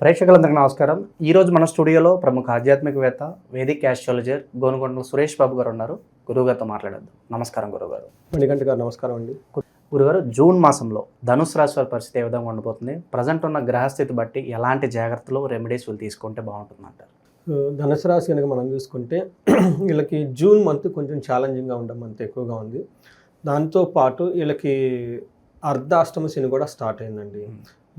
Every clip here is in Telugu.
ప్రేక్షకులందరికీ నమస్కారం. ఈరోజు మన స్టూడియోలో ప్రముఖ ఆధ్యాత్మికవేత్త వేదిక్ యాస్ట్రాలజర్ గోనుగొండల సురేష్ బాబు గారు ఉన్నారు. గురువుగారితో మాట్లాడద్దు. నమస్కారం గురువుగారు మణికంఠ గారు నమస్కారం అండి. గురుగారు జూన్ మాసంలో ధనుసు రాశి వారి పరిస్థితి ఏ విధంగా ఉండబోతుంది? ప్రజెంట్ ఉన్న గ్రహస్థితి బట్టి ఎలాంటి జాగ్రత్తలు రెమెడీస్ వీళ్ళు తీసుకుంటే బాగుంటుందంటారు? ధనుసు రాశి కనుక మనం చూసుకుంటే వీళ్ళకి జూన్ మంత్ కొంచెం ఛాలెంజింగ్గా ఉండడం మంత్ ఎక్కువగా ఉంది. దాంతో పాటు వీళ్ళకి అర్ధాష్టమ శని కూడా స్టార్ట్ అయిందండి.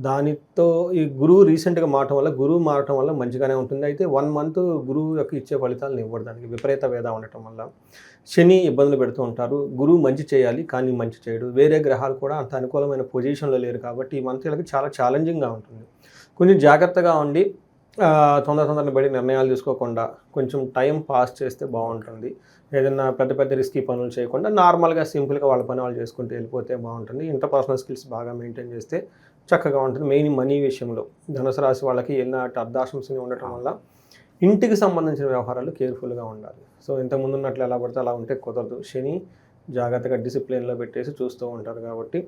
దానితో ఈ గురువు రీసెంట్గా మారటం వల్ల గురువు మారటం వల్ల మంచిగానే ఉంటుంది. అయితే వన్ మంత్ గురువు యొక్క ఇచ్చే ఫలితాలను ఇవ్వడు దానికి. విపరీత వేద ఉండటం వల్ల. శని ఇబ్బందులు పెడుతూ ఉంటారు. గురువు మంచి చేయాలి కానీ మంచి చేయడు. వేరే గ్రహాలు కూడా అంత అనుకూలమైన పొజిషన్లో లేరు కాబట్టి ఈ మంత్ వీళ్ళకి చాలా ఛాలెంజింగ్గా ఉంటుంది. కొంచెం జాగ్రత్తగా ఉండి తొందర తొందరని బడి నిర్ణయాలు తీసుకోకుండా కొంచెం టైం పాస్ చేస్తే బాగుంటుంది. ఏదైనా పెద్ద పెద్ద రిస్కీ పనులు చేయకుండా నార్మల్గా సింపుల్గా వాళ్ళ పని వాళ్ళు చేసుకుంటూ వెళ్ళిపోతే బాగుంటుంది. ఇంటర్పర్సనల్ స్కిల్స్ బాగా మెయింటైన్ చేస్తే చక్కగా ఉంటుంది. మెయిన్ మనీ విషయంలో. ధనుసు రాశి వాళ్ళకి ఎన్నో అర్ధాశంసని ఉండటం వల్ల ఇంటికి సంబంధించిన వ్యవహారాలు కేర్ఫుల్గా ఉండాలి. సో ఇంతకుముందు ఉన్నట్లు ఎలా పడితే అలా ఉంటే కుదరదు. శని జాగ్రత్తగా డిసిప్లిన్లో పెట్టేసి చూస్తూ ఉంటారు కాబట్టి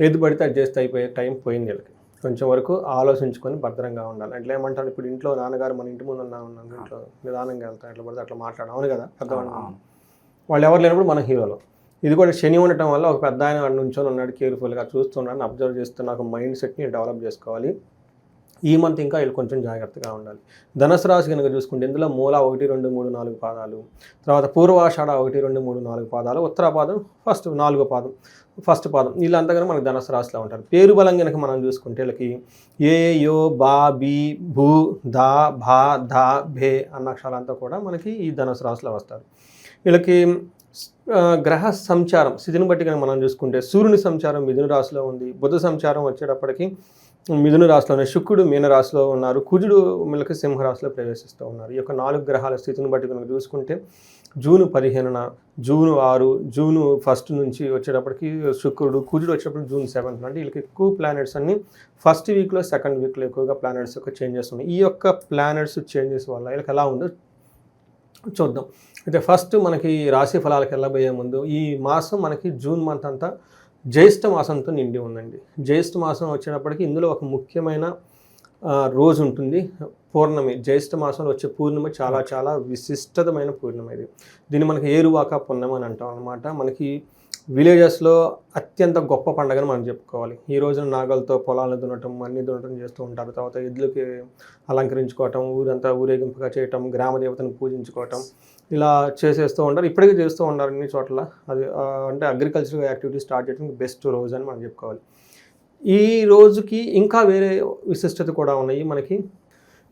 ఏది పడితే చేస్తే అయిపోయే టైం పోయింది వీళ్ళకి. కొంచెం వరకు ఆలోచించుకొని భద్రంగా ఉండాలి. అట్లా ఏమంటారు? ఇప్పుడు ఇంట్లో నాన్నగారు మన ఇంటి ముందు ఉన్నా ఇంట్లో నిదానంగా వెళ్తాం ఎట్లా పడితే అట్లా మాట్లాడడం. అవును కదా? పెద్దవాళ్ళు. వాళ్ళు ఎవరు లేనప్పుడు మన హీరోలు. ఇది కూడా శని ఉండటం వల్ల ఒక పెద్ద ఆయన నుంచొని ఉన్నాడు కేర్ఫుల్గా చూస్తున్నాను అబ్జర్వ్ చేస్తున్న ఒక మైండ్ సెట్ని డెవలప్ చేసుకోవాలి. ఈ మంత్ ఇంకా వీళ్ళు కొంచెం జాగ్రత్తగా ఉండాలి. ధనుసు రాశి కనుక చూసుకుంటే ఇందులో మూల ఒకటి రెండు మూడు నాలుగు పాదాలు తర్వాత పూర్వాషాఢ ఒకటి రెండు మూడు నాలుగు పాదాలు ఉత్తర పాదం ఫస్ట్ నాలుగో పాదం ఫస్ట్ పాదం వీళ్ళంతా కనుక మనకి ధనుసు రాశిలో ఉంటారు. పేరు బలం కనుక మనం చూసుకుంటే వీళ్ళకి ఏ యో బా బి భూ దా భా ధా భే అన్న అక్షరాలంతా కూడా మనకి ఈ ధనుసు రాశిలో వస్తారు. వీళ్ళకి గ్రహ సంచారం స్థితిని బట్టి కనుక మనం చూసుకుంటే సూర్యుని సంచారం మిథున రాశిలో ఉంది. బుధ సంచారం వచ్చేటప్పటికి మిథున రాశిలోనే శుక్రుడు మీన రాశిలో ఉన్నారు. కుజుడు వీళ్ళకి సింహరాశిలో ప్రవేశిస్తూ ఉన్నారు. ఈ యొక్క నాలుగు గ్రహాల స్థితిని బట్టి కనుక చూసుకుంటే జూను పదిహేనున జూన్ ఆరు జూను ఫస్ట్ నుంచి వచ్చేటప్పటికి శుక్రుడు కుజుడు వచ్చేటప్పుడు జూన్ సెవెంత్ అంటే వీళ్ళకి ఎక్కువ ప్లానెట్స్ అన్ని ఫస్ట్ వీక్లో సెకండ్ వీక్లో ఎక్కువగా ప్లానెట్స్ యొక్క చేంజెస్ ఉన్నాయి. ఈ యొక్క ప్లానెట్స్ చేంజెస్ వల్ల వీళ్ళకి ఎలా ఉందో చూద్దాం. అయితే ఫస్ట్ మనకి రాశి ఫలాలకు వెళ్ళబోయే ముందు ఈ మాసం మనకి జూన్ మంత్ అంతా జ్యేష్ఠ మాసంతో నిండి ఉందండి. జ్యేష్ఠ మాసం వచ్చేటప్పటికి ఇందులో ఒక ముఖ్యమైన రోజు ఉంటుంది. పూర్ణమి. జ్యేష్ఠ మాసంలో వచ్చే పూర్ణిమ చాలా చాలా విశిష్టమైన పూర్ణిమ ఇది. దీన్ని మనకి ఏరువాక పున్నమ అని అంటాం అనమాట మనకి విలేజెస్లో అత్యంత గొప్ప పండుగను మనం చెప్పుకోవాలి. ఈ రోజున నాగలతో పొలాలను దున్నటం అన్ని దున్నటం చేస్తూ ఉంటారు. తర్వాత ఎద్దులకి అలంకరించుకోవటం ఊరంతా ఊరేగింపుగా చేయటం గ్రామ దేవతను పూజించుకోవటం ఇలా చేసేస్తూ ఉంటారు. ఇప్పటికీ చేస్తూ ఉంటారు అన్ని చోట్ల. అది అంటే అగ్రికల్చర్ యాక్టివిటీ స్టార్ట్ చేయడానికి బెస్ట్ రోజు అని మనం చెప్పుకోవాలి. ఈ రోజుకి ఇంకా వేరే విశిష్టత కూడా ఉన్నాయి మనకి.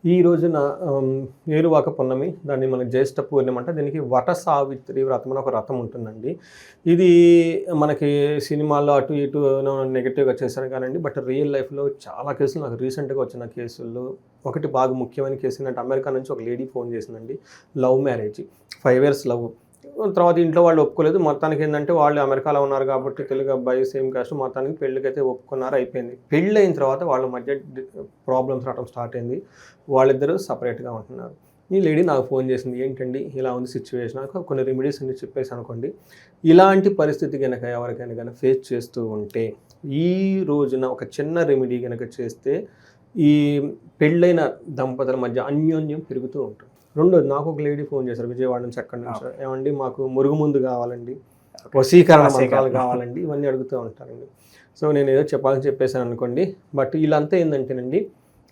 ఈ రోజున ఏరువాక పున్నమి దాన్ని మనకి జ్యేష్ఠ పూర్ణిమ అంటే దీనికి వట సావిత్రి వ్రతం అని ఒక వ్రతం ఉంటుందండి. ఇది మనకి సినిమాల్లో అటు ఇటు నెగిటివ్గా చేశారు కానండి బట్ రియల్ లైఫ్లో చాలా కేసులు నాకు రీసెంట్గా వచ్చిన కేసుల్లో ఒకటి బాగా ముఖ్యమైన కేసు ఏంటంటే అమెరికా నుంచి ఒక లేడీ ఫోన్ చేసిందండి. Love marriage. Five years love తర్వాత ఇంట్లో వాళ్ళు ఒప్పుకోలేదు. మొత్తానికి ఏంటంటే వాళ్ళు అమెరికాలో ఉన్నారు కాబట్టి తెలుగు అబ్బాయి సేమ్ కాస్ట్ మొత్తానికి పెళ్ళికి అయితే ఒప్పుకున్నారు అయిపోయింది. పెళ్ళి అయిన తర్వాత వాళ్ళ మధ్య ప్రాబ్లమ్స్ రావడం స్టార్ట్ అయింది. వాళ్ళిద్దరూ సపరేట్గా ఉంటున్నారు. ఈ లేడీ నాకు ఫోన్ చేసింది ఏంటండి? ఇలా ఉంది సిచ్యువేషన్ కొన్ని రెమెడీస్ అన్ని చెప్పేసి అనుకోండి. ఇలాంటి పరిస్థితి కనుక ఎవరికైనా కనుక ఫేస్ చేస్తూ ఉంటే ఈ రోజున ఒక చిన్న రెమెడీ కనుక చేస్తే ఈ పెళ్ళైన దంపతుల మధ్య అన్యోన్యం పెరుగుతూ ఉంటుంది. రెండోది నాకు ఒక లేడీ ఫోన్ చేశారు విజయవాడ నుంచి అక్కడి నుంచి. ఏమండి మాకు మురుగు ముందు కావాలండి వశీకరణ మంత్రాలు కావాలండి ఇవన్నీ అడుగుతూ ఉంటారండి. సో నేను ఏదో చెప్పాలని చెప్పేసాను అనుకోండి బట్ వీళ్ళంతా ఏంటంటేనండి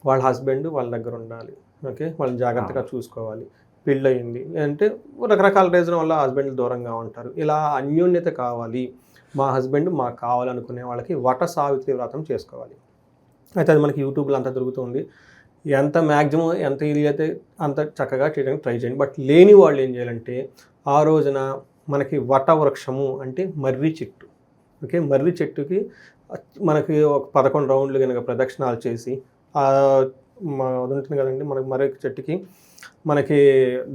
వాళ్ళ హస్బెండ్ వాళ్ళ దగ్గర ఉండాలి ఓకే? వాళ్ళని జాగ్రత్తగా చూసుకోవాలి పెళ్ళయింది. అంటే రకరకాల రీజన్ వల్ల హస్బెండ్ దూరంగా ఉంటారు. ఇలా అన్యోన్యత కావాలి మా హస్బెండ్ మాకు కావాలనుకునే వాళ్ళకి వట సావిత్రి వ్రతం చేసుకోవాలి. అయితే అది మనకి యూట్యూబ్లో అంతా దొరుకుతుంది ఎంత మ్యాక్సిమం ఎంత ఇది అయితే అంత చక్కగా చేయడానికి ట్రై చేయండి. బట్ లేని వాళ్ళు ఏం చేయాలంటే ఆ రోజున మనకి వటవృక్షము అంటే మర్రి చెట్టు. ఓకే మర్రి చెట్టుకి మనకి ఒక పదకొండు రౌండ్లు కనుక ప్రదక్షిణాలు చేసి అది ఉంటుంది కదండి మనకి మర్రి చెట్టుకి మనకి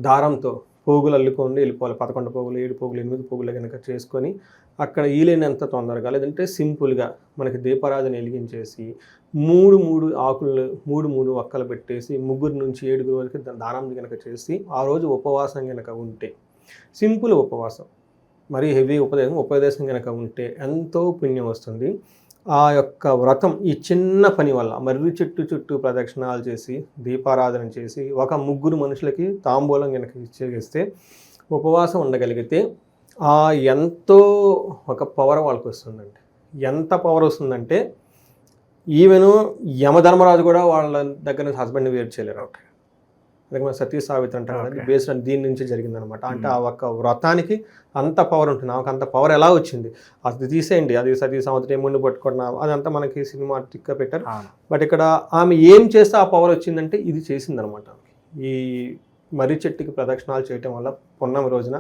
దారంతో పోగులు అల్లుకొని వెళ్ళిపోవాలి. పదకొండు పోగులు ఏడు పోగులు ఎనిమిది పోగులు కనుక చేసుకొని అక్కడ వీలైనంత తొందరగా లేదంటే సింపుల్గా మనకి దీపారాధన వెలిగించేసి మూడు మూడు ఆకులు మూడు మూడు ఒక్కలు పెట్టేసి ముగ్గురు నుంచి ఏడుగురు వరకు దానం కనుక చేసి ఆ రోజు ఉపవాసం కనుక ఉంటే సింపుల్ ఉపవాసం మరీ హెవీ ఉపదేశం ఉపదేశం కనుక ఉంటే ఎంతో పుణ్యం వస్తుంది. ఆ యొక్క వ్రతం ఈ చిన్న పని వల్ల మర్రి చెట్టు చుట్టూ ప్రదక్షిణాలు చేసి దీపారాధన చేసి ఒక ముగ్గురు మనుషులకి తాంబూలం కనుక ఇచ్చేస్తే ఉపవాసం ఉండగలిగితే ఆ ఎంతో ఒక పవర్ వాళ్ళకి వస్తుందండి. ఎంత పవర్ వస్తుందంటే ఈవెన్ యమధర్మరాజు కూడా వాళ్ళ దగ్గర నుంచి హస్బెండ్ని వేరు చేయలేరు. అందుకే మన సతీ సావిత్రి అంటారు. బేస్డ్ అని దీని నుంచి జరిగిందనమాట అంటే ఆ ఒక్క వ్రతానికి అంత పవర్ ఉంటుంది. ఆమెకు అంత పవర్ ఎలా వచ్చింది? అది తీసేయండి. అది సతీ సావిత్రి ఏముండి పట్టుకున్నా అదంతా మనకి సినిమాటిక్గా పెట్టారు. అవును. బట్ ఇక్కడ ఆమె ఏం చేస్తే ఆ పవర్ వచ్చిందంటే ఇది చేసిందనమాట ఈ మర్రి చెట్టుకి ప్రదక్షిణాలు చేయటం వల్ల పున్నమి రోజున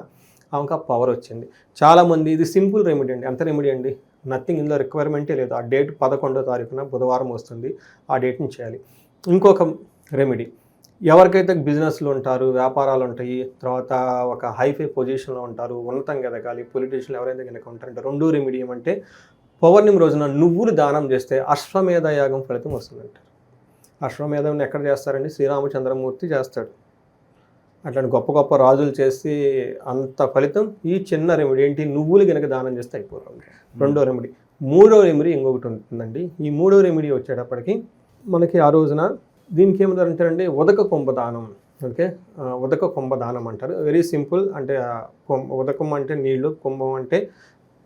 ఆమెకు ఆ పవర్ వచ్చింది. చాలామంది ఇది సింపుల్ రెమెడీ అండి. ఎంత రెమెడీ అండి? నథింగ్ ఇందులో రిక్వైర్మెంటే లేదు. ఆ డేట్ పదకొండో తారీఖున బుధవారం వస్తుంది. ఆ డేట్ని చేయాలి. ఇంకొక రెమెడీ ఎవరికైతే బిజినెస్లు ఉంటారు వ్యాపారాలు ఉంటాయి తర్వాత ఒక హైఫై పొజిషన్లో ఉంటారు ఉన్నతంగా ఎదగాలి పొలిటీషియన్లు ఎవరైతే కనుక ఉంటారంటే రెండో రెమెడీ ఏమంటే పౌర్ణమి రోజున నువ్వులు దానం చేస్తే అశ్వమేధ యాగం ఫలితం వస్తుందంటారు. అశ్వమేధం ఎక్కడ చేస్తారండి? శ్రీరామచంద్రమూర్తి చేస్తాడు. అట్లాంటి గొప్ప గొప్ప రాజులు చేసి అంత ఫలితం ఈ చిన్న రెమెడీ ఏంటి? నువ్వులు కనుక దానం చేస్తే అయిపోతుంది. రెండో రెమెడీ. మూడో రెమెడీ ఇంకొకటి ఉంటుందండి. ఈ మూడో రెమెడీ వచ్చేటప్పటికి మనకి ఆ రోజున దీనికి ఏమంటారంటే ఉదక కుంభదానం ఓకే? ఉదక కుంభదానం అంటారు. వెరీ సింపుల్ అంటే ఉదకం అంటే నీళ్ళు కుంభం అంటే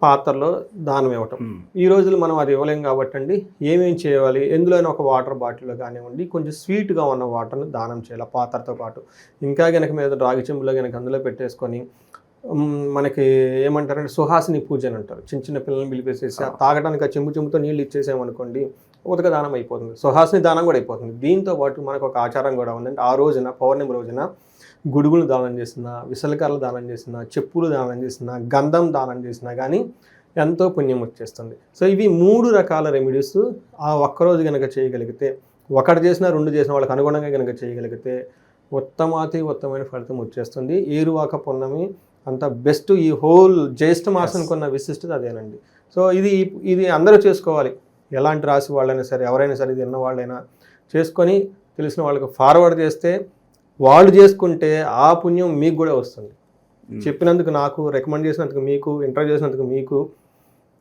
పాత్రలో దానం ఇవ్వటం. ఈ రోజులు మనం అది ఇవ్వలేం కాబట్టి అండి ఏమేం చేయాలి ఎందులోనైనా ఒక వాటర్ బాటిల్లో కానివ్వండి కొంచెం స్వీట్గా ఉన్న వాటర్ని దానం చేయాలి ఆ పాత్రతో పాటు. ఇంకా కనుక మీద రాగి చెంబులో కనుక అందులో పెట్టేసుకొని మనకి ఏమంటారంటే సుహాసిని పూజ అని అంటారు. చిన్న చిన్న పిల్లల్ని పిలిపేసేసి ఆ తాగడానికి ఆ చెంబు చెంబుతో నీళ్ళు ఇచ్చేసామనుకోండి ఉదక దానం అయిపోతుంది. సుహాసిని దానం కూడా అయిపోతుంది. దీంతో పాటు మనకు ఒక ఆచారం కూడా ఉందంటే ఆ రోజున పౌర్ణమి రోజున గుడుగులు దానం చేసిన విసలకర్రలు దానం చేసిన చెప్పులు దానం చేసిన గంధం దానం చేసినా కానీ ఎంతో పుణ్యం వచ్చేస్తుంది. సో ఇవి మూడు రకాల రెమెడీస్ ఆ ఒక్కరోజు కనుక చేయగలిగితే ఒకటి చేసినా రెండు చేసిన వాళ్ళకి అనుగుణంగా కనుక చేయగలిగితే ఉత్తమాతి ఉత్తమైన ఫలితం వచ్చేస్తుంది. ఏరువాక పున్నమి అంత బెస్ట్ ఈ హోల్ జ్యేష్ఠ మాసానికి ఉన్న విశిష్టత అదేనండి. సో ఇది ఇది అందరూ చేసుకోవాలి. ఎలాంటి రాసి వాళ్ళైనా సరే ఎవరైనా సరే ఇది ఉన్న వాళ్ళైనా చేసుకొని తెలిసిన వాళ్ళకి ఫార్వర్డ్ చేస్తే వాళ్ళు చేసుకుంటే ఆ పుణ్యం మీకు కూడా వస్తుంది. చెప్పినందుకు నాకు రికమెండ్ చేసినందుకు మీకు ఇంటర్వ్యూ చేసినందుకు మీకు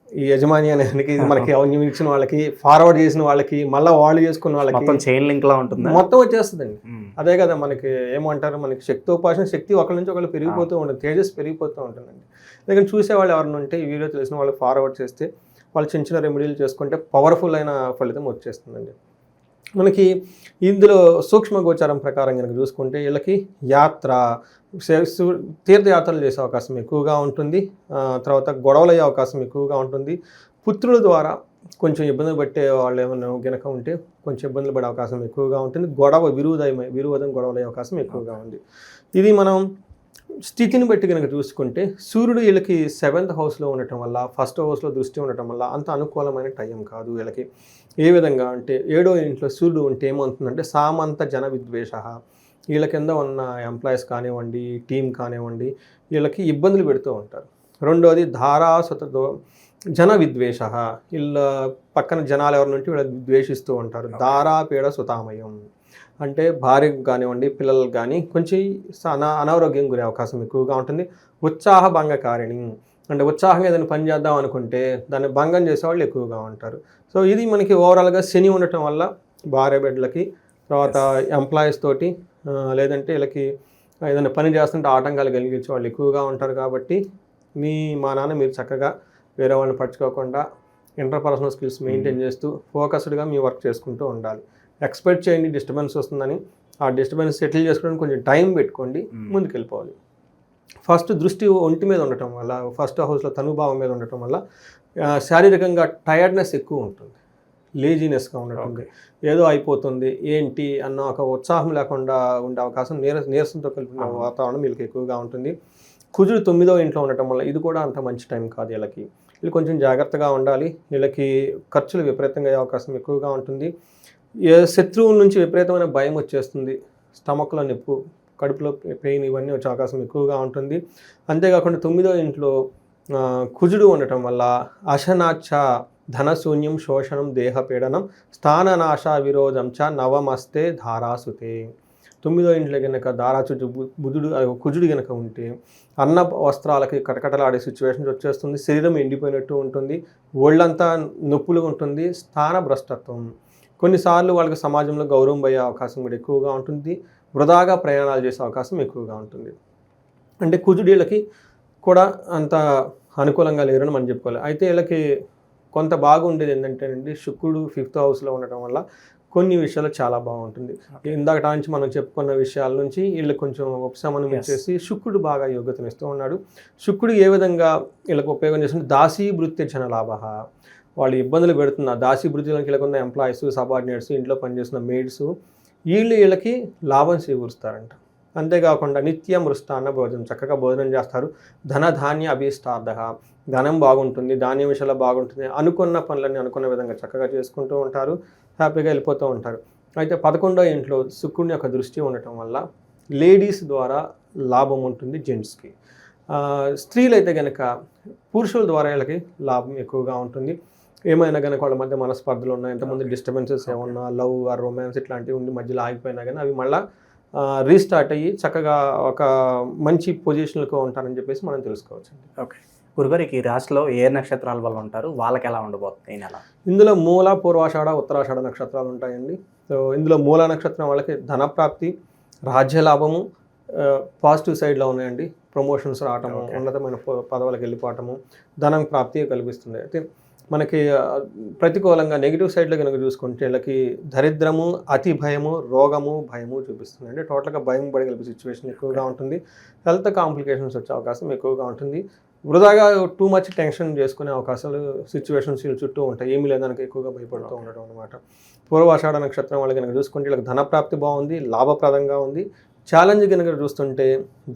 ఈ యజమాని అనేది మనకి అవన్నీ ఇచ్చిన వాళ్ళకి ఫార్వర్డ్ చేసిన వాళ్ళకి మళ్ళీ వాళ్ళు చేసుకున్న వాళ్ళకి మొత్తం చైన్ లింక్ లా ఉంటుందా? మొత్తం వచ్చేస్తుందండి. అదే కదా మనకి ఏమంటారు మనకి శక్తోపాసన శక్తి ఒకరి నుంచి ఒకళ్ళు పెరిగిపోతూ ఉంటుంది తేజస్ పెరిగిపోతూ ఉంటుందండి. లేకపోతే చూసే వాళ్ళు ఎవరైనా ఉంటే ఈ వీడియో తెలిసిన వాళ్ళు ఫార్వర్డ్ చేస్తే వాళ్ళు చిన్న చిన్న రెమెడీలు చేసుకుంటే పవర్ఫుల్ అయిన ఫలితం వచ్చేస్తుందండి. మనకి ఇందులో సూక్ష్మ గోచారం ప్రకారం కనుక చూసుకుంటే వీళ్ళకి యాత్ర సే- తీర్థయాత్రలు చేసే అవకాశం ఎక్కువగా ఉంటుంది. తర్వాత గొడవలు అయ్యే అవకాశం ఎక్కువగా ఉంటుంది. పుత్రుల ద్వారా కొంచెం ఇబ్బందులు పట్టే వాళ్ళు ఏమైనా గనక ఉంటే కొంచెం ఇబ్బందులు పడే అవకాశం ఎక్కువగా ఉంటుంది. గొడవ విరోధమై విరోధం గొడవలు అయ్యే అవకాశం ఎక్కువగా ఉంది. ఇది మనం స్థితిని బట్టి కనుక చూసుకుంటే సూర్యుడు వీళ్ళకి సెవెంత్ హౌస్లో ఉండటం వల్ల ఫస్ట్ హౌస్లో దృష్టి ఉండటం వల్ల అంత అనుకూలమైన టైం కాదు వీళ్ళకి. ఏ విధంగా అంటే ఏడో ఇంట్లో సూర్యుడు ఉంటే ఏమవుతుందంటే సామంత జన విద్వేష. వీళ్ళ కింద ఉన్న ఎంప్లాయీస్ కానివ్వండి టీం కానివ్వండి వీళ్ళకి ఇబ్బందులు పెడుతూ ఉంటారు. రెండోది ధారాసుతతో జన విద్వేష. వీళ్ళ పక్కన జనాలు ఎవరి నుండి వీళ్ళ ద్వేషిస్తూ ఉంటారు. దారాపీడ సుతామయం. అంటే భార్యకు కానివ్వండి పిల్లలకు కానీ కొంచెం అనా అనారోగ్యం గురే అవకాశం ఎక్కువగా ఉంటుంది. ఉత్సాహభంగకారిణి అంటే ఉత్సాహంగా ఏదైనా పని చేద్దాం అనుకుంటే దాన్ని భంగం చేసేవాళ్ళు ఎక్కువగా ఉంటారు. సో ఇది మనకి ఓవరాల్గా శని ఉండటం వల్ల భార్య బిడ్డలకి తర్వాత ఎంప్లాయీస్ తోటి లేదంటే వీళ్ళకి ఏదైనా పని చేస్తుంటే ఆటంకాలు కలిగించే వాళ్ళు ఎక్కువగా ఉంటారు కాబట్టి మీ మా నాన్న మీరు చక్కగా వేరే వాళ్ళని పట్టుకోకుండా ఇంటర్పర్సనల్ స్కిల్స్ మెయింటైన్ చేస్తూ ఫోకస్డ్గా మీ వర్క్ చేసుకుంటూ ఉండాలి. ఎక్స్పెక్ట్ చేయండి డిస్టర్బెన్స్ వస్తుందని. ఆ డిస్టర్బెన్స్ సెటిల్ చేసుకోవడానికి కొంచెం టైం పెట్టుకోండి Mm. ఫస్ట్ దృష్టి ఒంటి మీద ఉండటం వల్ల ఫస్ట్ హౌస్లో తనుభావం మీద ఉండటం వల్ల శారీరకంగా టైర్డ్నెస్ ఎక్కువ ఉంటుంది. లేజినెస్గా ఉండటం. ఏదో అయిపోతుంది ఏంటి అన్న ఒక ఉత్సాహం లేకుండా ఉండే అవకాశం నీర నీరసంతో కలిపిన. వాతావరణం వీళ్ళకి ఎక్కువగా ఉంటుంది. కుజుడు తొమ్మిదో ఇంట్లో ఉండటం వల్ల ఇది కూడా అంత మంచి టైం కాదు వీళ్ళకి. వీళ్ళు కొంచెం జాగ్రత్తగా ఉండాలి. వీళ్ళకి ఖర్చులు విపరీతంగా అయ్యే అవకాశం ఎక్కువగా ఉంటుంది. ఏ శత్రువుల నుంచి విపరీతమైన భయం వచ్చేస్తుంది. స్టమక్లో నొప్పు కడుపులో పెయిన్ ఇవన్నీ వచ్చే అవకాశం ఎక్కువగా ఉంటుంది. అంతేకాకుండా తొమ్మిదో ఇంట్లో కుజుడు ఉండటం వల్ల అశనాచ ధనశూన్యం శోషణం దేహపీడనం స్థాననాశ విరోధం చ నవమస్తే ధారాసుతే. తొమ్మిదో ఇంట్లో కనుక దారాచుడు బుధుడు కుజుడు కనుక ఉంటే అన్న వస్త్రాలకి కటకటలాడే సిచ్యువేషన్స్ వచ్చేస్తుంది. శరీరం ఎండిపోయినట్టు ఉంటుంది. ఒళ్ళంతా నొప్పులు ఉంటుంది. స్థాన భ్రష్టత్వం కొన్నిసార్లు వాళ్ళకి సమాజంలో గౌరవం పోయే అవకాశం కూడా ఎక్కువగా ఉంటుంది. వృధాగా ప్రయాణాలు చేసే అవకాశం ఎక్కువగా ఉంటుంది. అంటే కుజుడీళ్ళకి కూడా అంత అనుకూలంగా లేరని మనం చెప్పుకోవాలి. అయితే వీళ్ళకి కొంత బాగుండేది ఏంటంటేనండి శుక్రుడు ఫిఫ్త్ హౌస్లో ఉండటం వల్ల కొన్ని విషయాలు చాలా బాగుంటుంది. ఇందాక నుంచి మనం చెప్పుకున్న విషయాల నుంచి వీళ్ళకి కొంచెం ఉపశమనం. ఇచ్చేసి శుక్రుడు బాగా యోగ్యతనిస్తూ ఉన్నాడు. శుక్రుడు ఏ విధంగా వీళ్ళకి ఉపయోగం చేస్తుంది? దాసీ వృత్తి జన లాభ. వాళ్ళు ఇబ్బందులు పెడుతున్న దాసీ వృత్తిలోకి వీళ్ళకున్న ఎంప్లాయీస్ సబార్డినేట్స్ ఇంట్లో పనిచేస్తున్న మేడ్స్ వీళ్ళు వీళ్ళకి లాభం చేకూరుస్తారంట. అంతేకాకుండా నిత్యం మృష్టాన్న భోజనం చక్కగా భోజనం చేస్తారు. ధన ధాన్య అభీష్టార్థ ధనం బాగుంటుంది ధాన్యం విషయంలో బాగుంటుంది. అనుకున్న పనులన్నీ అనుకున్న విధంగా చక్కగా చేసుకుంటూ ఉంటారు. హ్యాపీగా వెళ్ళిపోతూ ఉంటారు. అయితే పదకొండో ఇంట్లో శుక్రుని యొక్క దృష్టి ఉండటం వల్ల లేడీస్ ద్వారా లాభం ఉంటుంది జెంట్స్కి. స్త్రీలు అయితే కనుక పురుషుల ద్వారా వీళ్ళకి లాభం ఎక్కువగా ఉంటుంది. ఏమైనా కనుక వాళ్ళ మధ్య మనస్పర్ధలు ఉన్నాయి ఎంతమంది డిస్టర్బెన్సెస్ ఏమన్నా లవ్ ఆర్ రొమాన్స్ ఇట్లాంటివి ఉండి మధ్యలో ఆగిపోయినా కానీ అవి మళ్ళీ రీస్టార్ట్ అయ్యి చక్కగా ఒక మంచి పొజిషన్లో ఉంటారని చెప్పేసి మనం తెలుసుకోవచ్చు ఓకే గురుగారికి ఈ రాశిలో ఏ నక్షత్రాల వల్ల ఉంటారు? వాళ్ళకి ఎలా ఉండబోతుంది ఈ నెల? ఇందులో మూల పూర్వాషాఢ ఉత్తరాషాఢ నక్షత్రాలు ఉంటాయండి. సో ఇందులో మూల నక్షత్రం వాళ్ళకి ధనప్రాప్తి రాజ్య లాభము పాజిటివ్ సైడ్లో ఉన్నాయండి. ప్రమోషన్స్ రావటము. ఉన్నతమైన పదవులకు వెళ్ళిపోవటము ధనం ప్రాప్తి కల్పిస్తుంది అయితే మనకి ప్రతికూలంగా నెగిటివ్ సైడ్లో కనుక చూసుకుంటే వీళ్ళకి దరిద్రము అతి భయము రోగము భయము చూపిస్తుంది అంటే టోటల్గా భయం పడి కలిపే సిచ్యువేషన్ ఎక్కువగా ఉంటుంది. హెల్త్ కాంప్లికేషన్స్ వచ్చే అవకాశం ఎక్కువగా ఉంటుంది. వృధాగా టూ మచ్ టెన్షన్ చేసుకునే అవకాశాలు సిచ్యువేషన్స్ వీళ్ళ చుట్టూ ఉంటాయి. ఏమీ లేదానికి ఎక్కువగా భయపడుతూ ఉండడం అనమాట పూర్వాషాఢ నక్షత్రం వాళ్ళకి కనుక చూసుకుంటే వీళ్ళకి ధనప్రాప్తి బాగుంది లాభప్రదంగా ఉంది. ఛాలెంజ్ కనుక చూస్తుంటే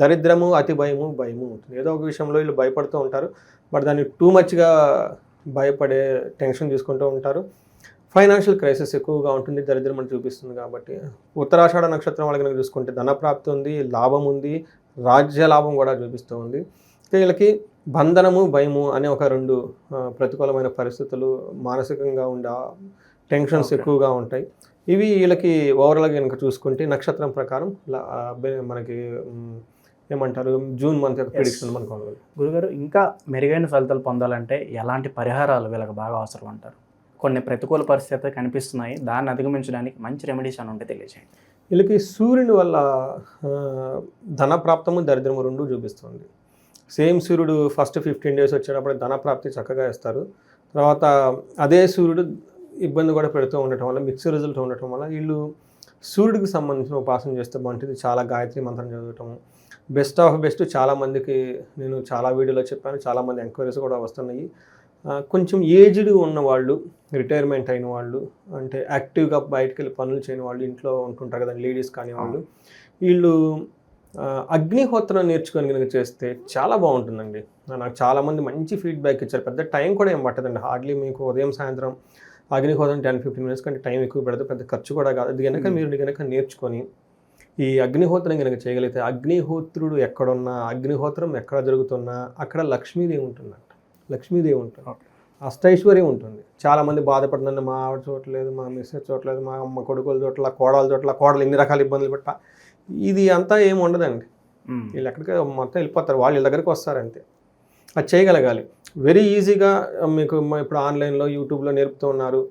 దరిద్రము అతి భయము భయము ఉంటుంది. ఏదో ఒక విషయంలో వీళ్ళు భయపడుతూ ఉంటారు. బట్ దాన్ని టూ మచ్గా భయపడే టెన్షన్ తీసుకుంటూ ఉంటారు. ఫైనాన్షియల్ క్రైసిస్ ఎక్కువగా ఉంటుంది దరిద్రం అని చూపిస్తుంది కాబట్టి. ఉత్తరాషాఢ నక్షత్రం వాళ్ళకి కనుక చూసుకుంటే ధనప్రాప్తి ఉంది లాభం ఉంది రాజ్య లాభం కూడా చూపిస్తూ ఉంది. వీళ్ళకి బంధనము భయము అనే ఒక రెండు ప్రతికూలమైన పరిస్థితులు మానసికంగా ఉండే టెన్షన్స్. ఎక్కువగా ఉంటాయి. ఇవి వీళ్ళకి ఓవరాల్గా కనుక చూసుకుంటే నక్షత్రం ప్రకారం మనకి ఏమంటారు? జూన్ మంత్ యొక్క. ప్రిడిక్షన్ మనం కొనగలం గురుగారు ఇంకా మెరుగైన ఫలితాలు పొందాలంటే ఎలాంటి పరిహారాలు వీళ్ళకి బాగా అవసరం అంటారు? కొన్ని ప్రతికూల పరిస్థితులు కనిపిస్తున్నాయి. దాన్ని అధిగమించడానికి మంచి రెమెడీస్ అని ఉంటే తెలియజేయండి. వీళ్ళకి సూర్యుని వల్ల ధనప్రాప్తము దరిద్రము రెండు చూపిస్తుంది. సేమ్ సూర్యుడు ఫస్ట్ ఫిఫ్టీన్ డేస్ వచ్చేటప్పుడు ధనప్రాప్తి చక్కగా ఇస్తారు. తర్వాత అదే సూర్యుడు ఇబ్బంది కూడా పెడుతూ ఉండటం వల్ల మిక్స్ రిజల్ట్ ఉండటం వల్ల వీళ్ళు సూర్యుడికి సంబంధించిన ఉపాసన చేస్తే బాగుంటుంది. చాలా గాయత్రి మంత్రం చదవటం. బెస్ట్ ఆఫ్ బెస్ట్ చాలామందికి నేను చాలా వీడియోలో చెప్పాను. చాలామంది ఎంక్వైరీస్ కూడా వస్తున్నాయి. కొంచెం ఏజ్డ్ ఉన్న వాళ్ళు రిటైర్మెంట్ అయిన వాళ్ళు అంటే యాక్టివ్గా బయటకు వెళ్ళి పనులు చేయని వాళ్ళు ఇంట్లో ఉంటుంటారు కదా లేడీస్ కానీ వాళ్ళు వీళ్ళు అగ్నిహోత్రం నేర్చుకొని కనుక చేస్తే చాలా బాగుంటుందండి. నాకు చాలామంది మంచి ఫీడ్బ్యాక్ ఇచ్చారు. పెద్ద టైం కూడా ఏం పట్టదండి. హార్డ్లీ మీకు ఉదయం సాయంత్రం అగ్నిహోత్రం టెన్ ఫిఫ్టీన్ మినిట్స్ కంటే టైం ఎక్కువ పెడితే పెద్ద ఖర్చు కూడా కాదు. అది కనుక. మీరు కనుక నేర్చుకొని ఈ అగ్నిహోత్రం కనుక చేయగలిగితే అగ్నిహోత్రుడు ఎక్కడున్నా అగ్నిహోత్రం ఎక్కడ జరుగుతున్నా అక్కడ లక్ష్మీదేవి ఉంటుందంట. లక్ష్మీదేవి ఉంటుంది. అష్టైశ్వర్యం ఉంటుంది. చాలా మంది బాధపడుతుంది మా ఆవిడ చూడలేదు మా మిస్సెస్ చూడలేదు మా అమ్మ కొడుకుల చోట్ల కోడల చోట్ల కోడలు ఎన్ని రకాల ఇబ్బందులు పెట్ట. ఇది అంతా ఏమి ఉండదండి. వీళ్ళు ఎక్కడికి మొత్తం వెళ్ళిపోతారు వాళ్ళు వీళ్ళ దగ్గరికి వస్తారంతే అది చేయగలగాలి. వెరీ ఈజీగా మీకు ఇప్పుడు ఆన్లైన్లో యూట్యూబ్లో నేర్పుతూ ఉన్నారు.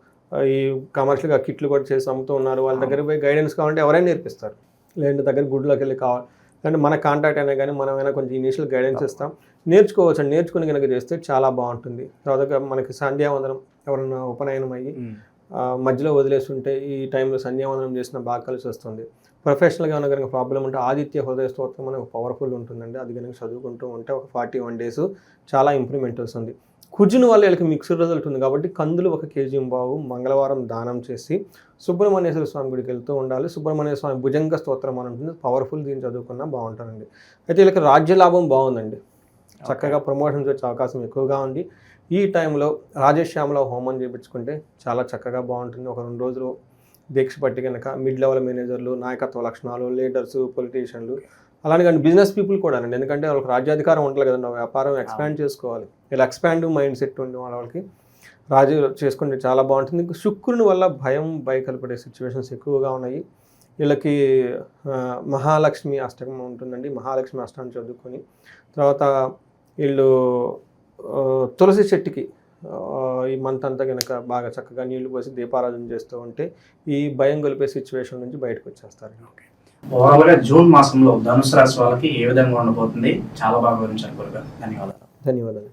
ఈ కమర్షియల్గా కిట్లు కూడా చేసి అమ్ముతూ ఉన్నారు. వాళ్ళ దగ్గర పోయి గైడెన్స్ కావాలంటే ఎవరైనా నేర్పిస్తారు. లేదంటే దగ్గర గుడిలోకి వెళ్ళి కావాలి. లేదంటే మన కాంటాక్ట్ అయినా కానీ మనమైనా కొంచెం ఇనీషియల్ గైడెన్స్ ఇస్తాం. నేర్చుకోవచ్చు అండి నేర్చుకుని కనుక చేస్తే చాలా బాగుంటుంది. తర్వాత మనకి సంధ్యావందనం ఎవరన్నా ఉపనయనం అయ్యి మధ్యలో వదిలేస్తుంటే ఈ టైంలో సంధ్యావందనం చేసిన బాగా కలిసి వస్తుంది. ప్రొఫెషనల్గా ఉన్న కనుక ప్రాబ్లం ఉంటే ఆదిత్య హృదయ స్తోత్రం అనేది పవర్ఫుల్ ఉంటుందండి. అది కనుక చదువుకుంటూ ఉంటే ఒక ఫార్టీ వన్ డేస్ చాలా ఇంప్రూవ్మెంట్ వస్తుంది. కుజుని వల్ల వీళ్ళకి మిక్స్డ్ రిజల్ట్ ఉంది కాబట్టి కందులు ఒక కేజీ బావు మంగళవారం దానం చేసి సుబ్రహ్మణ్యేశ్వర స్వామి గుడికి వెళ్తూ ఉండాలి. సుబ్రహ్మణ్య స్వామి భుజంగ స్తోత్రం అని ఉంటుంది. పవర్ఫుల్ దీన్ని చదువుకున్నా బాగుంటుందండి అయితే వీళ్ళకి రాజ్య లాభం బాగుందండి. చక్కగా ప్రమోషన్స్ వచ్చే అవకాశం ఎక్కువగా ఉంది. ఈ టైంలో రాజశ్యామలో హోమం చేయించుకుంటే చాలా చక్కగా బాగుంటుంది. ఒక రెండు రోజులు దీక్ష పట్టి కనుక మిడ్ లెవెల్ మేనేజర్లు నాయకత్వ లక్షణాలు లీడర్స్ పొలిటీషియన్లు అలానే కానీ బిజినెస్ పీపుల్ కూడా అండి ఎందుకంటే వాళ్ళకి రాజ్యాధికారం ఉండాలి కదండి. వ్యాపారం ఎక్స్పాండ్ చేసుకోవాలి. ఇలా ఎక్స్పాండ్ మైండ్ సెట్ ఉండే వాళ్ళ వాళ్ళకి రాజు చేసుకుంటే చాలా బాగుంటుంది. ఇంకా శుక్రుని వల్ల భయం భయ కలిపడే సిచ్యువేషన్స్ ఎక్కువగా ఉన్నాయి. వీళ్ళకి మహాలక్ష్మి అష్టకం ఉంటుందండి. మహాలక్ష్మి అష్టకం చదువుకొని తర్వాత వీళ్ళు తులసి చెట్టుకి ఈ మంత్ అంతా కనుక బాగా చక్కగా నీళ్ళు పోసి దీపారాధన చేస్తూ ఉంటే ఈ భయం గొలిపే సిచ్యువేషన్ నుంచి బయటకు వచ్చేస్తారు. ఓవరాల్గా జూన్ మాసంలో ధనుసు రాశి వాళ్ళకి ఏ విధంగా ఉండబోతుంది? చాలా బాగా వివరించారు ధన్యవాదాలు. ధన్యవాదాలు.